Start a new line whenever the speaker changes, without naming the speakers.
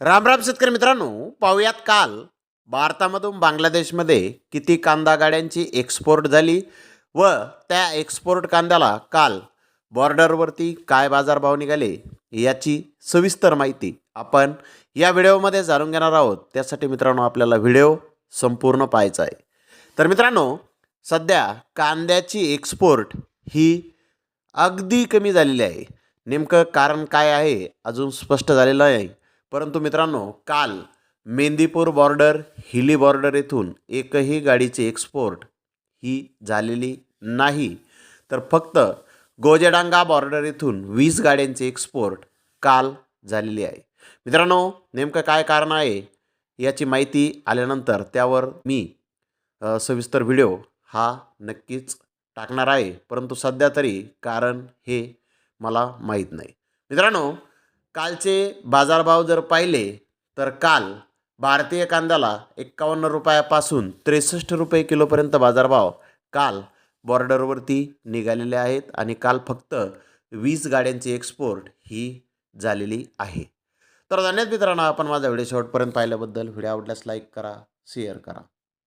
राम राम शेतकरी मित्रांनो पाहूयात काल भारतामधून बांगलादेशमध्ये किती कांदा गाड्यांची एक्सपोर्ट झाली व त्या एक्सपोर्ट कांद्याला काल बॉर्डरवरती काय बाजारभाव निघाले याची सविस्तर माहिती आपण या व्हिडिओमध्ये जाणून घेणार आहोत. त्यासाठी मित्रांनो आपल्याला व्हिडिओ संपूर्ण पाहायचा आहे. तर मित्रांनो सध्या कांद्याची एक्सपोर्ट ही अगदी कमी झालेली आहे. नेमकं कारण काय आहे अजून स्पष्ट झालेलं नाही. परंतु मित्रांनो काल मेंदीपूर बॉर्डर हिली बॉर्डर येथून एकही गाडीची एक्सपोर्ट ही झालेली नाही. तर फक्त गोजेडांगा बॉर्डर येथून वीस गाड्यांची एक्सपोर्ट काल झालेली आहे. मित्रांनो नेमकं काय कारण आहे याची माहिती आल्यानंतर त्यावर मी सविस्तर व्हिडिओ हा नक्कीच टाकणार आहे. परंतु सध्या तरी कारण हे मला माहीत नाही. मित्रांनो कालचे बाजारभाव जर पाहिले तर काल भारतीय कांद्याला एक्कावन्न रुपयापासून त्रेसष्ट रुपये किलोपर्यंत बाजारभाव काल बॉर्डरवरती निघालेले आहेत आणि काल फक्त वीस गाड्यांची एक्सपोर्ट ही झालेली आहे. तर धन्यवाद मित्रांनो आपण माझा व्हिडिओ शेवटपर्यंत पाहिल्याबद्दल. व्हिडिओ आवडल्यास लाईक करा शेअर करा.